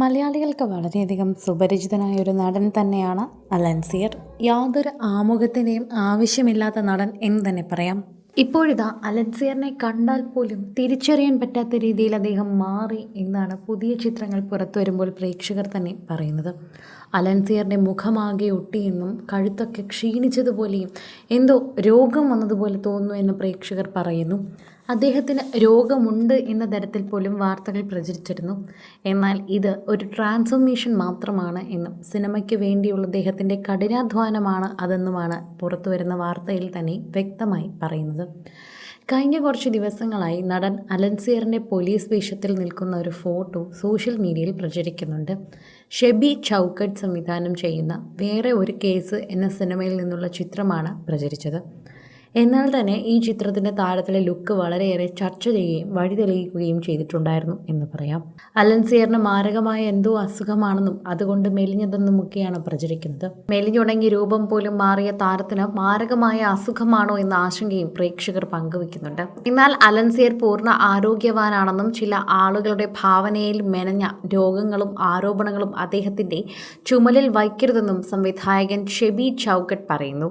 മലയാളികൾക്ക് വളരെയധികം സുപരിചിതനായ ഒരു നടൻ തന്നെയാണ് അലൻസിയർ യാതൊരു ആമുഖത്തിന്റെയും ആവശ്യമില്ലാത്ത നടൻ എന്ന് തന്നെ പറയാം. ഇപ്പോഴിതാ അലൻസിയറിനെ കണ്ടാൽ പോലും തിരിച്ചറിയാൻ പറ്റാത്ത രീതിയിൽ അദ്ദേഹം മാറി എന്നാണ് പുതിയ ചിത്രങ്ങൾ പുറത്തു വരുമ്പോൾ പ്രേക്ഷകർ തന്നെ പറയുന്നത്. അലൻസിയറിന്റെ മുഖമാകെ ഒട്ടിയെന്നും കഴുത്തൊക്കെ ക്ഷീണിച്ചതുപോലെയും എന്തോ രോഗം വന്നതുപോലെ തോന്നുന്നു എന്ന് പ്രേക്ഷകർ പറയുന്നു. അദ്ദേഹത്തിന് രോഗമുണ്ട് എന്ന തരത്തിൽ പോലും വാർത്തകൾ പ്രചരിച്ചിരുന്നു. എന്നാൽ ഇത് ഒരു ട്രാൻസ്ഫോർമേഷൻ മാത്രമാണ് എന്നും സിനിമയ്ക്ക് വേണ്ടിയുള്ള അദ്ദേഹത്തിന്റെ കഠിനാധ്വാനമാണ് അതെന്നുമാണ് പുറത്തു വരുന്ന വാർത്തയിൽ തന്നെ വ്യക്തമായി പറയുന്നത്. കഴിഞ്ഞ കുറച്ച് ദിവസങ്ങളായി നടൻ അലൻസിയറിന്റെ പോലീസ് വേഷത്തിൽ നിൽക്കുന്ന ഒരു ഫോട്ടോ സോഷ്യൽ മീഡിയയിൽ പ്രചരിക്കുന്നുണ്ട്. ഷെബി ചൗക്കട്ട് സംവിധാനം ചെയ്യുന്ന വേറെ ഒരു കേസ് എന്ന സിനിമയിൽ നിന്നുള്ള ചിത്രമാണ് പ്രചരിച്ചത്. എന്നാൽ തന്നെ ഈ ചിത്രത്തിന്റെ താരത്തിലെ ലുക്ക് വളരെയേറെ ചർച്ച ചെയ്യുകയും വഴിതെളിയിക്കുകയും ചെയ്തിട്ടുണ്ടായിരുന്നു എന്ന് പറയാം. അലൻസിയറിന് മാരകമായ എന്തോ അസുഖമാണെന്നും അതുകൊണ്ട് മെലിഞ്ഞതെന്നുമൊക്കെയാണ് പ്രചരിക്കുന്നത്. മെലിഞ്ഞുണങ്ങി രൂപം പോലും മാറിയ താരത്തിന് മാരകമായ അസുഖമാണോ എന്ന ആശങ്കയും പ്രേക്ഷകർ പങ്കുവെക്കുന്നുണ്ട് എന്നാൽ അലൻസിയർ പൂർണ ആരോഗ്യവാനാണെന്നും ചില ആളുകളുടെ ഭാവനയിൽ മെനഞ്ഞ രോഗങ്ങളും ആരോപണങ്ങളും അദ്ദേഹത്തിന്റെ ചുമലിൽ വയ്ക്കരുതെന്നും സംവിധായകൻ ഷെബി ചൗക്കട്ട് പറയുന്നു.